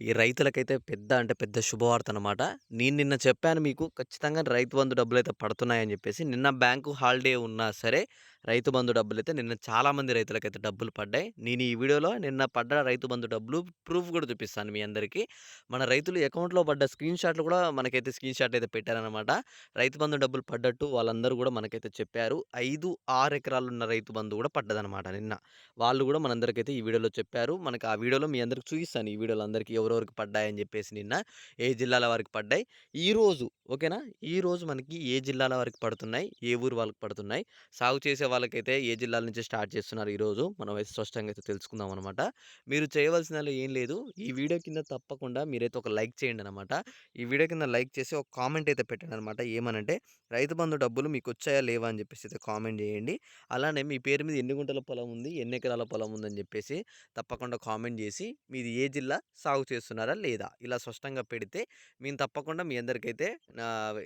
ఈ రైతులకైతే పెద్ద అంటే పెద్ద శుభవార్త అనమాట. నేను నిన్న చెప్పాను మీకు ఖచ్చితంగా రైతు బంధు అయితే పడుతున్నాయని చెప్పేసి నిన్న బ్యాంకు హాలిడే ఉన్నా సరే రైతు బంధు డబ్బులు అయితే నిన్న చాలామంది రైతులకైతే డబ్బులు పడ్డాయి. నేను ఈ వీడియోలో నిన్న పడ్డ రైతు బంధు డబ్బులు ప్రూఫ్ కూడా చూపిస్తాను మీ అందరికీ. మన రైతులు అకౌంట్‌లో పడ్డ స్క్రీన్ షాట్‌లు కూడా మనకైతే స్క్రీన్ షాట్ అయితే పెట్టారనమాట. రైతు బంధు డబ్బులు పడ్డట్టు వాళ్ళందరూ కూడా మనకైతే చెప్పారు. ఐదు ఆరు ఎకరాలు ఉన్న రైతు బంధు కూడా పడ్డదనమాట నిన్న. వాళ్ళు కూడా మనందరికైతే ఈ వీడియోలో చెప్పారు. మనకు ఆ వీడియోలో మీ అందరికి చూపిస్తాను ఈ వీడియోలో అందరికీ ఎవరెవరికి పడ్డాయని చెప్పేసి నిన్న. ఏ జిల్లాల వారికి పడ్డాయి. ఈరోజు ఓకేనా? ఈరోజు మనకి ఏ జిల్లాల వారికి పడుతున్నాయి, ఏ ఊరు వాళ్ళకి పడుతున్నాయి, సాగు చేసే వాళ్ళకైతే ఏ జిల్లాల నుంచి స్టార్ట్ చేస్తున్నారు ఈరోజు. మనం అయితే స్పష్టంగా అయితే తెలుసుకుందాం అనమాట. మీరు చేయవలసిన ఏం లేదు. ఈ వీడియో కింద తప్పకుండా మీరైతే ఒక లైక్ చేయండి అనమాట ఈ వీడియో కింద లైక్ చేసి ఒక కామెంట్ అయితే పెట్టండనమాట. ఏమనంటే రైతు బంధు డబ్బులు మీకు వచ్చాయా లేవా అని చెప్పేసి అయితే కామెంట్ చేయండి అలానే మీ పేరు మీద ఎన్ని గుంటల పొలం ఉంది, ఎన్ని ఎకరాల పొలం ఉందని చెప్పేసి తప్పకుండా కామెంట్ చేసి మీది ఏ జిల్లా, సాగు చేస్తున్నారా లేదా? ఇలా స్పష్టంగా పెడితే మేము తప్పకుండా మీ అందరికైతే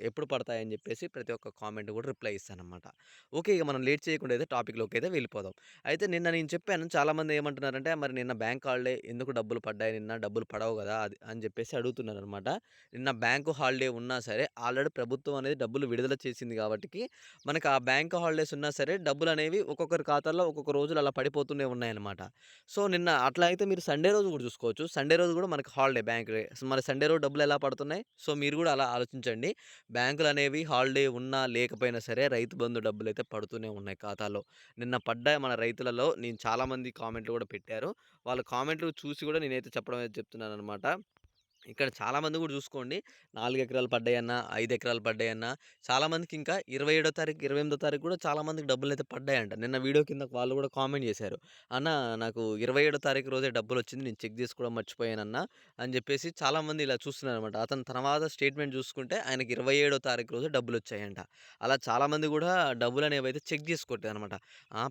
ఎప్పుడు పడతాయని చెప్పేసి ప్రతి ఒక్క కామెంట్ కూడా రిప్లై ఇస్తానమాట ఓకే. ఇక మనం లేట్ చేయకుండా అయితే టాపిక్‌లోకైతే వెళ్ళిపోదాం. అయితే నిన్న నేను చెప్పాను చాలామంది ఏమంటున్నారంటే మరి నిన్న బ్యాంక్ హాలిడే ఎందుకు డబ్బులు పడ్డాయి నిన్న డబ్బులు పడవు కదా అది అని చెప్పేసి అడుగుతున్నారనమాట. నిన్న బ్యాంకు హాలిడే ఉన్నా సరే ఆల్రెడీ ప్రభుత్వం అనేది డబ్బులు విడుదల చేసింది కాబట్టి మనకు ఆ బ్యాంక్ హాలిడేస్ ఉన్నా సరే డబ్బులు అనేవి ఒక్కొక్కరి ఖాతాల్లో ఒక్కొక్క రోజులు అలా పడిపోతూనే ఉన్నాయన్నమాట. సో నిన్న అట్లా అయితే మీరు సండే రోజు కూడా చూసుకోవచ్చు. సండే రోజు కూడా మన హాలిడే బ్యాంక్ మరి సండే రోజు డబ్బులు ఎలా పడుతున్నాయి? సో మీరు కూడా అలా ఆలోచించండి. బ్యాంకులు అనేవి హాలిడే ఉన్నా లేకపోయినా సరే రైతు బంధు డబ్బులు అయితే పడుతూనే ఉన్నాయి ఖాతాలో. నిన్న పడ్డ మన రైతులలో నేను చాలామంది కామెంట్‌లు కూడా పెట్టారు. వాళ్ళ కామెంట్‌లు చూసి కూడా నేనైతే చెప్పడం అయితే చెప్తున్నాననమాట. ఇక్కడ చాలామంది కూడా చూసుకోండి. నాలుగు ఎకరాలు పడ్డాయన్నా, ఐదు ఎకరాలు పడ్డాయన్నా చాలామందికి ఇంకా 27 తారీఖు, 28 తారీఖు కూడా చాలామందికి డబ్బులు అయితే పడ్డాయంట. నిన్న వీడియో కింద వాళ్ళు కూడా కామెంట్ చేశారు అన్న నాకు 27 తారీఖు రోజే డబ్బులు వచ్చింది నేను చెక్ చేసుకోవడం మర్చిపోయానన్న అని చెప్పేసి చాలామంది ఇలా చూస్తున్నారు అనమాట అతని తర్వాత స్టేట్‌మెంట్ చూసుకుంటే ఆయనకి 27 తారీఖు రోజే డబ్బులొచ్చాయంట. అలా చాలామంది కూడా డబ్బులు అనేవి అయితే చెక్ చేసుకోవట్లేదు అనమాట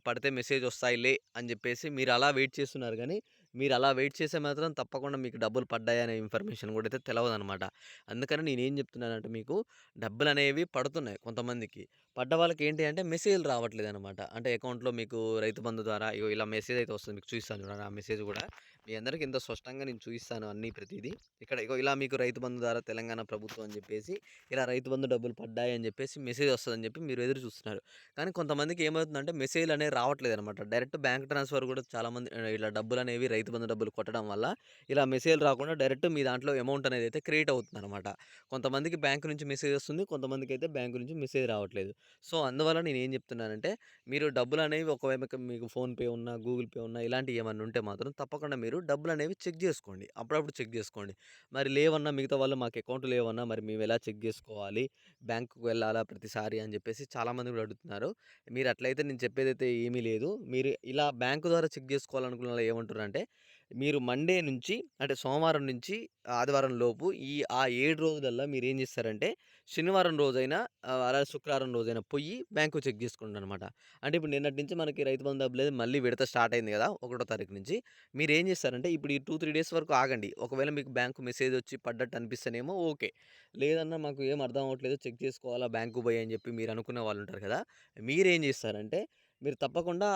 పడితే మెసేజ్ వస్తాయిలే అని చెప్పేసి మీరు అలా వెయిట్ చేస్తున్నారు కానీ మీరు అలా వెయిట్ చేస్తే మాత్రం తప్పకుండా మీకు డబ్బులు పడ్డాయనే ఇన్ఫర్మేషన్ కూడా అయితే తెలవదనమాట. అందుకని నేనేం చెప్తున్నానంటే మీకు డబ్బులు అనేవి పడుతున్నాయి కొంతమందికి. పడ్డ వాళ్ళకి ఏంటి అంటే మెసేజ్‌లు రావట్లేదనమాట. అంటే అకౌంట్‌లో మీకు రైతు బంధు ద్వారా ఇగో ఇలా మెసేజ్ అయితే వస్తుంది. మీకు చూస్తాను చూడండి ఆ మెసేజ్ కూడా మీ అందరికీ ఎంతో స్పష్టంగా నేను చూపిస్తాను అన్నీ ప్రతిదీ ఇక్కడ ఇగో ఇలా మీకు రైతు బంధు ద్వారా తెలంగాణ ప్రభుత్వం అని చెప్పేసి ఇలా రైతు బంధు డబ్బులు పడ్డాయి అని చెప్పేసి మెసేజ్ వస్తుందని చెప్పి మీరు ఎదురు చూస్తున్నారు. కానీ కొంతమందికి ఏమవుతుందంటే మెసేజ్‌లు అనేవి రావట్లేదనమాట. డైరెక్ట్ బ్యాంక్ ట్రాన్స్‌ఫర్ కూడా చాలామంది ఇలా డబ్బులు అనేవి రైతు బంధు డబ్బులు కొట్టడం వల్ల ఇలా మెసేజ్‌లు రాకుండా డైరెక్ట్ మీ దాంట్లో అమౌంట్ అనేది అయితే క్రియేట్ అవుతుందనమాట. కొంతమందికి బ్యాంక్ నుంచి మెసేజ్ వస్తుంది. కొంతమందికి అయితే బ్యాంక్ నుంచి మెసేజ్ రావట్లేదు. సో అందువల్ల నేను ఏం చెప్తున్నానంటే మీరు డబ్బులు అనేవి ఒకవేళ మీకు ఫోన్‌పే ఉన్నా, గూగుల్ పే ఉన్నా ఇలాంటివి ఏమన్నా ఉంటే మాత్రం తప్పకుండా మీరు మీరు డబ్బులు అనేవి చెక్ చేసుకోండి అప్పుడప్పుడు చెక్ చేసుకోండి మరి లేవన్నా మిగతా వాళ్ళు మాకు అకౌంట్ లేవన్నా మరి మేము ఎలా చెక్ చేసుకోవాలి బ్యాంకుకు వెళ్ళాలా ప్రతిసారి అని చెప్పేసి చాలామంది కూడా అడుగుతున్నారు. మీరు అట్లయితే నేను చెప్పేదైతే ఏమీ లేదు. మీరు ఇలా బ్యాంకు ద్వారా చెక్ చేసుకోవాలనుకున్న వాళ్ళు ఏమంటున్నారంటే మీరు మండే నుంచి అంటే సోమవారం నుంచి ఆదివారం లోపు ఈ ఆ ఏడు రోజులల్లో మీరు ఏం చేస్తారంటే శనివారం రోజైనా అలా శుక్రవారం రోజైనా పొయ్యి బ్యాంకు చెక్ జేసుకోండనమాట. అంటే ఇప్పుడు నిన్నటి నుంచి మనకి రైతు బంధు లేదు మళ్ళీ విడత స్టార్ట్ అయింది కదా ఒకటో తారీఖు నుంచి. మీరు ఏం చేస్తారంటే ఇప్పుడు ఈ 2, 3 డేస్ వరకు ఆగండి. ఒకవేళ మీకు బ్యాంకు మెసేజ్ వచ్చి పడ్డట్టు అనిపిస్తేనేమో ఓకే. లేదన్నా మాకు ఏం అర్థం అవ్వట్లేదు చెక్ చేసుకోవాలా బ్యాంకు పోయి అని చెప్పి మీరు అనుకునే వాళ్ళు ఉంటారు కదా! మీరేం చేస్తారంటే మీరు తప్పకుండా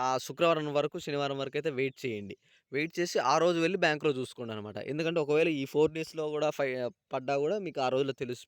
ఆ శుక్రవారం వరకు, శనివారం వరకు అయితే వెయిట్ చేయండి. వెయిట్ చేసి ఆ రోజు వెళ్ళి బ్యాంక్‌లో చూసుకోండనమాట. ఎందుకంటే ఒకవేళ ఈ ఫోర్ డేస్‌లో కూడా ఫై పడ్డా కూడా మీకు ఆ రోజులో తెలుసు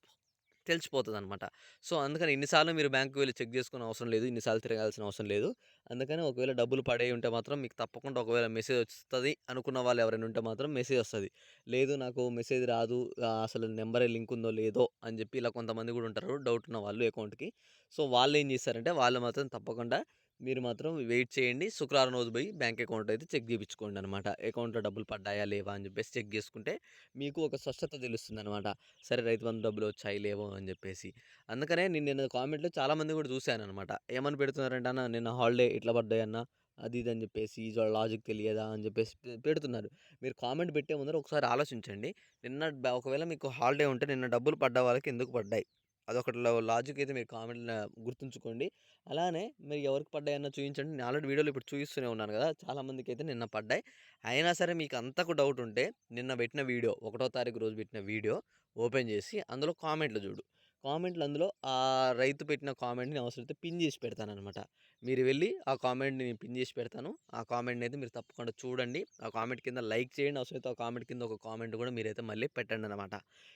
తెలిసిపోతుంది అనమాట సో అందుకని ఇన్నిసార్లు మీరు బ్యాంకు వెళ్ళి చెక్ చేసుకునే అవసరం లేదు. ఇన్నిసార్లు తిరగాల్సిన అవసరం లేదు. అందుకని ఒకవేళ డబ్బులు పడేయి ఉంటే మాత్రం మీకు తప్పకుండా ఒకవేళ మెసేజ్ వస్తుంది అనుకున్న వాళ్ళు ఎవరైనా ఉంటే మాత్రం మెసేజ్ వస్తుంది లేదు నాకు మెసేజ్ రాదు అసలు నెంబరే లింక్ ఉందో లేదో అని చెప్పి ఇలా కొంతమంది కూడా ఉంటారు డౌట్ ఉన్న వాళ్ళు అకౌంట్‌కి. సో వాళ్ళు ఏం చేస్తారంటే వాళ్ళు మాత్రం తప్పకుండా మీరు మాత్రం వెయిట్ చేయండి. శుక్రవారం రోజు పోయి బ్యాంక్ అకౌంట్ అయితే చెక్ చేయించుకోండి అనమాట అకౌంట్‌లో డబ్బులు పడ్డాయా లేవా అని చెప్పేసి చెక్ చేసుకుంటే మీకు ఒక స్పష్టత తెలుస్తుందనమాట. సరే రైతు బంధు డబ్బులు వచ్చాయి లేవో అని చెప్పేసి అందుకనే నేను నిన్న కామెంట్‌లో చాలామంది కూడా చూశాను అనమాట ఏమని పెడుతున్నారంటే అన్న నిన్న హాలిడే ఇట్లా పడ్డాయన్న అది ఇది అని చెప్పేసి వాళ్ళ లాజిక్ తెలియదా అని చెప్పేసి పెడుతున్నారు. మీరు కామెంట్ పెట్టే ముందర ఒకసారి ఆలోచించండి. నిన్న ఒకవేళ మీకు హాలిడే ఉంటే నిన్న డబ్బులు పడ్డ వాళ్ళకి ఎందుకు పడ్డాయి? అదొకటి లో లాజిక్ అయితే మీరు కామెంట్ గుర్తుంచుకోండి. అలానే మీరు ఎవరికి పడ్డాయన్నా చూపించండి నేను ఆల్రెడీ వీడియోలో ఇప్పుడు చూపిస్తూనే ఉన్నాను కదా చాలామందికి అయితే నిన్న పడ్డాయి. అయినా సరే మీకు అంతకు డౌట్ ఉంటే నిన్న పెట్టిన వీడియో ఒకటో తారీఖు రోజు పెట్టిన వీడియో ఓపెన్ చేసి అందులో కామెంట్‌లు చూడు కామెంట్లు అందులో ఆ రైతు పెట్టిన కామెంట్‌ని అవసరమైతే పిన్ చేసి పెడతాననమాట. మీరు వెళ్ళి ఆ కామెంట్‌ని నేను పిన్ చేసి పెడతాను. ఆ కామెంట్‌ని అయితే మీరు తప్పకుండా చూడండి. ఆ కామెంట్ కింద లైక్ చేయండి. అవసరమైతే ఆ కామెంట్ కింద ఒక కామెంట్ కూడా మీరైతే మళ్ళీ పెట్టండి అనమాట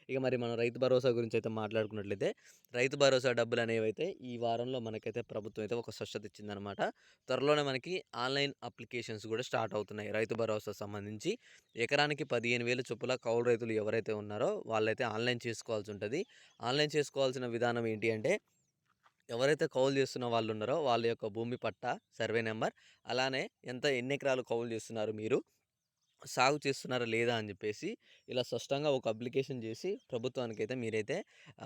ఇక మరి మనం రైతు భరోసా గురించి అయితే మాట్లాడుకున్నట్లయితే రైతు భరోసా డబ్బులు అనేవి అయితే ఈ వారంలో మనకైతే ప్రభుత్వం అయితే ఒక స్వచ్ఛత ఇచ్చిందనమాట. త్వరలోనే మనకి ఆన్‌లైన్ అప్లికేషన్స్ కూడా స్టార్ట్ అవుతున్నాయి. రైతు భరోసా సంబంధించి ఎకరానికి పదిహేను వేల చొప్పుల కౌలు రైతులు ఎవరైతే ఉన్నారో వాళ్ళైతే ఆన్‌లైన్ చేసుకోవాల్సి ఉంటుంది ఆన్‌లైన్ చేసుకోవాల్సిన విధానం ఏంటి అంటే ఎవరైతే కౌలు చేస్తున్న వాళ్ళు ఉన్నారో వాళ్ళ యొక్క భూమి పట్టా, సర్వే నెంబర్ అలానే ఎంత ఎన్ని ఎకరాలు కౌలు చేస్తున్నారు మీరు? సాగు చేస్తున్నారా లేదా అని చెప్పేసి ఇలా స్పష్టంగా ఒక అప్లికేషన్ చేసి ప్రభుత్వానికైతే మీరైతే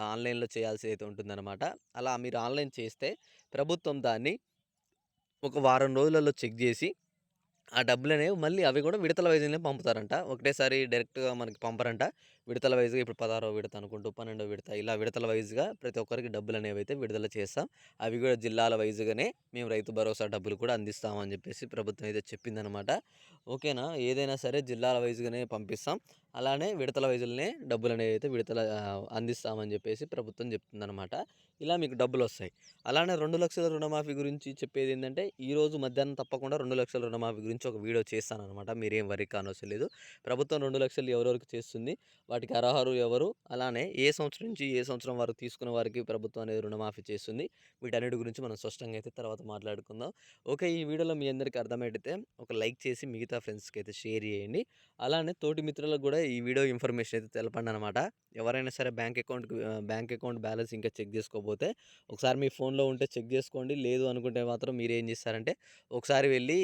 ఆన్‌లైన్‌లో చేయాల్సి అయితే ఉంటుందన్నమాట. అలా మీరు ఆన్‌లైన్ చేస్తే ప్రభుత్వం దాన్ని ఒక వారం రోజులలో చెక్ చేసి ఆ డబ్బులనేవి మళ్ళీ అవి కూడా విడతల వైజ్‌గానే పంపుతారంట. ఒకటేసారి డైరెక్ట్‌గా మనకి పంపరంట. విడతల వైజ్‌గా ఇప్పుడు 16వ విడత అనుకుంటూ, 12వ విడత ఇలా విడతల వైజ్‌గా ప్రతి ఒక్కరికి డబ్బులు అనేవి అయితే విడుదల చేస్తాం. అవి కూడా జిల్లాల వైజ్‌గానే మేము రైతు భరోసా డబ్బులు కూడా అందిస్తామని చెప్పేసి ప్రభుత్వం అయితే చెప్పిందనమాట. ఓకేనా. ఏదైనా సరే జిల్లాల వైజ్‌గానే పంపిస్తాం. అలానే విడతల వైజ్‌గానే డబ్బులనేవి అయితే విడతల అందిస్తామని చెప్పేసి ప్రభుత్వం చెప్తుందనమాట. ఇలా మీకు డబ్బులు వస్తాయి అలానే రెండు లక్షల రుణమాఫీ గురించి చెప్పేది ఏంటంటే ఈరోజు మధ్యాహ్నం తప్పకుండా రెండు లక్షల రుణమాఫీ గురించి ఒక వీడియో చేస్తాననమాట. మీరేం వరీ కానవసరం లేదు. ప్రభుత్వం రెండు లక్షలు ఎవరెవరికి చేస్తుంది? వాటికి అర్హులు ఎవరు? అలానే ఏ సంవత్సరం నుంచి ఏ సంవత్సరం వరకు తీసుకున్న వారికి ప్రభుత్వం అనేది రుణమాఫీ చేస్తుంది? వీటన్నిటి గురించి మనం స్పష్టంగా అయితే తర్వాత మాట్లాడుకుందాం. ఓకే. ఈ వీడియోలో మీ అందరికీ అర్థమైతే ఒక లైక్ చేసి మిగతా ఫ్రెండ్స్‌కి అయితే షేర్ చేయండి. అలానే తోటి మిత్రులకు కూడా ఈ వీడియో ఇన్ఫర్మేషన్ అయితే తెలపండి అనమాట ఎవరైనా సరే బ్యాంక్ అకౌంట్‌కి బ్యాంక్ అకౌంట్ బ్యాలెన్స్ ఇంకా చెక్ చేసుకోకపోతే ఒకసారి మీ ఫోన్‌లో ఉంటే చెక్ చేసుకోండి. లేదు అనుకుంటే మాత్రం మీరేం చేస్తారంటే ఒకసారి వెళ్ళి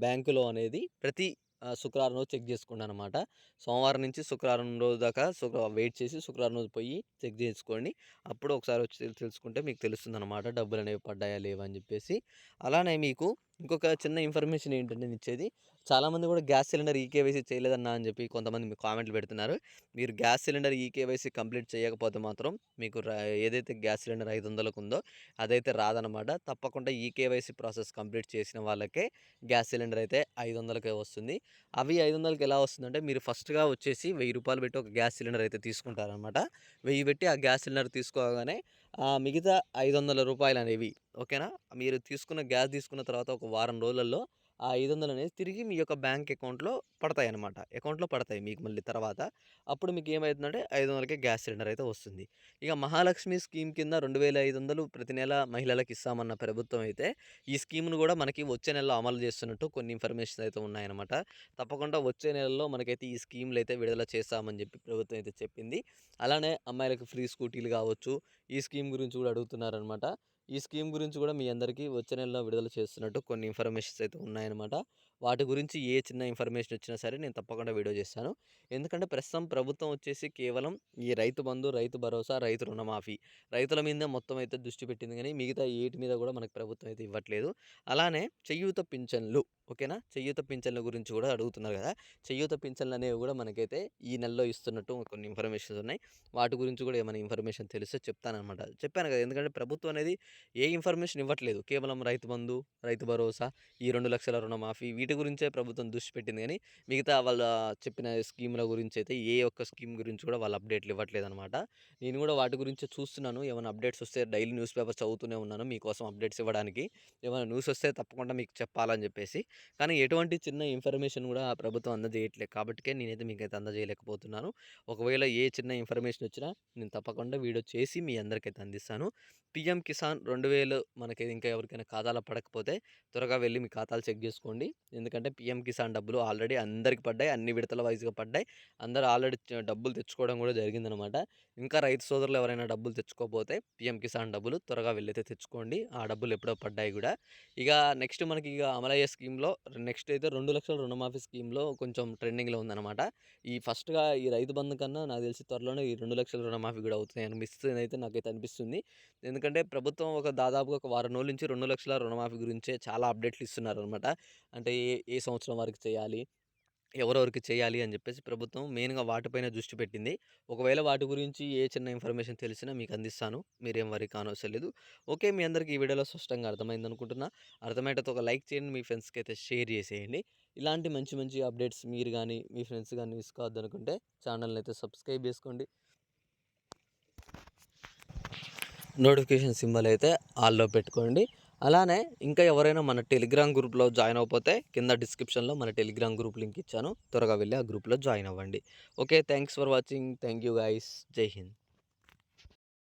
బ్యాంకులో అనేది ప్రతి శుక్రవారం రోజు చెక్ చేసుకోండనమాట. సోమవారం నుంచి శుక్రవారం రోజు దాకా శుక్ర వెయిట్ చేసి శుక్రవారం రోజు పోయి చెక్ చేసుకోండి. అప్పుడు ఒకసారి వచ్చి తెలుసుకుంటే మీకు తెలుస్తుంది అనమాట డబ్బులనేవి పడ్డాయా లేవా అని చెప్పేసి. అలానే మీకు ఇంకొక చిన్న ఇన్ఫర్మేషన్ ఏంటంటే నేనిచ్చేది చాలామంది కూడా గ్యాస్ సిలిండర్ ఈకేవైసీ చేయలేదన్నా అని చెప్పి కొంతమంది మీకు కామెంట్లు పెడుతున్నారు. మీరు గ్యాస్ సిలిండర్ ఈకేవైసీ కంప్లీట్ చేయకపోతే మాత్రం మీకు ఏదైతే గ్యాస్ సిలిండర్ 500కు ఉందో అదైతే రాదనమాట. తప్పకుండా ఈకేవైసీ ప్రాసెస్ కంప్లీట్ చేసిన వాళ్ళకే గ్యాస్ సిలిండర్ అయితే 500కే వస్తుంది. అవి 500కి ఎలా వస్తుందంటే మీరు ఫస్ట్‌గా వచ్చేసి వెయ్యి రూపాయలు పెట్టి ఒక గ్యాస్ సిలిండర్ అయితే తీసుకుంటారనమాట. వెయ్యి పెట్టి ఆ గ్యాస్ సిలిండర్ తీసుకోగానే మిగతా మిగతా రూ. 500 రూపాయలనేవి ఓకేనా. మీరు తీసుకున్న గ్యాస్ తీసుకున్న తర్వాత ఒక వారం రోజులలో ఆ 500 అనేది తిరిగి మీ యొక్క బ్యాంక్ అకౌంట్‌లో పడతాయి అనమాట అకౌంట్‌లో పడతాయి మీకు మళ్ళీ తర్వాత. అప్పుడు మీకు ఏమవుతుందంటే ఐదు వందలకి గ్యాస్ సిలిండర్ అయితే వస్తుంది. ఇక మహాలక్ష్మి స్కీమ్ కింద 2,500 ప్రతి నెల మహిళలకు ఇస్తామన్న ప్రభుత్వం అయితే ఈ స్కీమ్‌ను కూడా మనకి వచ్చే నెలలో అమలు చేస్తున్నట్టు కొన్ని ఇన్ఫర్మేషన్ అయితే ఉన్నాయన్నమాట. తప్పకుండా వచ్చే నెలలో మనకైతే ఈ స్కీమ్‌లు అయితే విడుదల చేస్తామని చెప్పి ప్రభుత్వం అయితే చెప్పింది. అలానే అమ్మాయిలకు ఫ్రీ స్కూటీలు కావచ్చు. ఈ స్కీమ్ గురించి కూడా అడుగుతున్నారనమాట. ఈ స్కీమ్ గురించి కూడా మీ అందరికీ వచ్చే నెలలో విడుదల చేస్తున్నట్టు కొన్ని ఇన్ఫర్మేషన్స్ అయితే ఉన్నాయన్నమాట. వాటి గురించి ఏ చిన్న ఇన్ఫర్మేషన్ వచ్చినా సరే నేను తప్పకుండా వీడియో చేస్తాను. ఎందుకంటే ప్రస్తుతం ప్రభుత్వం వచ్చేసి కేవలం ఈ రైతు బంధు, రైతు భరోసా, రైతు రుణమాఫీ రైతుల మీద మొత్తం అయితే దృష్టి పెట్టింది కానీ మిగతా ఏటి మీద కూడా మనకు ప్రభుత్వం అయితే ఇవ్వట్లేదు. అలానే చేయూత పింఛన్లు ఓకేనా. చేయూత పింఛన్ల గురించి కూడా అడుగుతున్నారు కదా! చేయూత పింఛన్లు అనేవి కూడా మనకైతే ఈ నెలలో ఇస్తున్నట్టు కొన్ని ఇన్ఫర్మేషన్స్ ఉన్నాయి. వాటి గురించి కూడా ఏమైనా ఇన్ఫర్మేషన్ తెలిస్తే చెప్తాననమాట. చెప్పాను కదా! ఎందుకంటే ప్రభుత్వం అనేది ఏ ఇన్ఫర్మేషన్ ఇవ్వట్లేదు. కేవలం రైతు బంధు, రైతు భరోసా, ఈ రెండు లక్షల రుణమాఫీ వీటి గురించే ప్రభుత్వం దృష్టి పెట్టింది కానీ మిగతా వాళ్ళ చెప్పిన స్కీముల గురించి అయితే ఏ ఒక్క స్కీమ్ గురించి కూడా వాళ్ళు అప్డేట్‌లు ఇవ్వట్లేదనమాట. నేను కూడా వాటి గురించి చూస్తున్నాను. ఏమైనా అప్డేట్స్ వస్తే డైలీ న్యూస్ పేపర్ చదువుతూనే ఉన్నాను మీకోసం అప్డేట్స్ ఇవ్వడానికి. ఏమైనా న్యూస్ వస్తే తప్పకుండా మీకు చెప్పాలని చెప్పేసి. కానీ ఎటువంటి చిన్న ఇన్ఫర్మేషన్ కూడా ప్రభుత్వం అందజేయట్లేదు కాబట్టికే నేనైతే మీకైతే అందజేయలేకపోతున్నాను. ఒకవేళ ఏ చిన్న ఇన్ఫర్మేషన్ వచ్చినా నేను తప్పకుండా వీడియో చేసి మీ అందరికైతే అందిస్తాను. పీఎం కిసాన్ 2000 మనకి ఇంకా ఎవరికైనా ఖాతాలో పడకపోతే త్వరగా వెళ్ళి మీ ఖాతాలు చెక్ చేసుకోండి. ఎందుకంటే పీఎం కిసాన్ డబ్బులు ఆల్రెడీ అందరికి పడ్డాయి. అన్ని విడతల వైస్‌గా పడ్డాయి. అందరూ ఆల్రెడీ డబ్బులు తెచ్చుకోవడం కూడా జరిగిందనమాట. ఇంకా రైతు సోదరులు ఎవరైనా డబ్బులు తెచ్చుకోకపోతే పీఎం కిసాన్ డబ్బులు త్వరగా వెళ్ళైతే తెచ్చుకోండి. ఆ డబ్బులు ఎప్పుడో పడ్డాయి కూడా. ఇక నెక్స్ట్ మనకి ఇక అమలయ్యే స్కీమ్‌లో నెక్స్ట్ అయితే రెండు లక్షల రుణమాఫీ స్కీమ్‌లో కొంచెం ట్రెండింగ్‌లో ఉందనమాట. ఈ ఫస్ట్‌గా ఈ రైతు బంధు కన్నా నాకు తెలిసి త్వరలోనే ఈ రెండు లక్షల రుణమాఫీ కూడా అవుతాయి అనిపిస్తుంది అయితే నాకైతే అనిపిస్తుంది. ఎందుకంటే ప్రభుత్వం ఒక దాదాపుగా ఒక వారం రోజుల నుంచి 2,00,000 రుణమాఫీ గురించే చాలా అప్డేట్‌లు ఇస్తున్నారు అనమాట అంటే ఏ ఏ ఏ సంవత్సరం వరకు చేయాలి? ఎవరెవరికి చేయాలి? అని చెప్పేసి ప్రభుత్వం మెయిన్‌గా వాటిపైన దృష్టి పెట్టింది. ఒకవేళ వాటి గురించి ఏ చిన్న ఇన్ఫర్మేషన్ తెలిసినా మీకు అందిస్తాను. మీరేం వరీ కానవసరం లేదు. ఓకే. మీ అందరికీ ఈ వీడియోలో స్పష్టంగా అర్థమైందనుకుంటున్నా. అర్థమయ్యేటైతే ఒక లైక్ చేయండి. మీ ఫ్రెండ్స్‌కి అయితే షేర్ చేసేయండి. ఇలాంటి మంచి మంచి అప్డేట్స్ మీరు కానీ మీ ఫ్రెండ్స్ కానీ మిస్ కావద్దనుకుంటే ఛానల్ని అయితే సబ్స్క్రైబ్ చేసుకోండి. నోటిఫికేషన్ సింబల్ అయితే ఆల్లో పెట్టుకోండి అలానే ఇంకా ఎవరైనా మన టెలిగ్రామ్ గ్రూప్లో జాయిన్ అవ్వకపోతే కింద డిస్క్రిప్షన్లో మన టెలిగ్రామ్ గ్రూప్ లింక్ ఇచ్చాను. త్వరగా వెళ్ళి ఆ గ్రూప్లో జాయిన్ అవ్వండి. Okay thanks for watching. Thank you guys జై హింద్.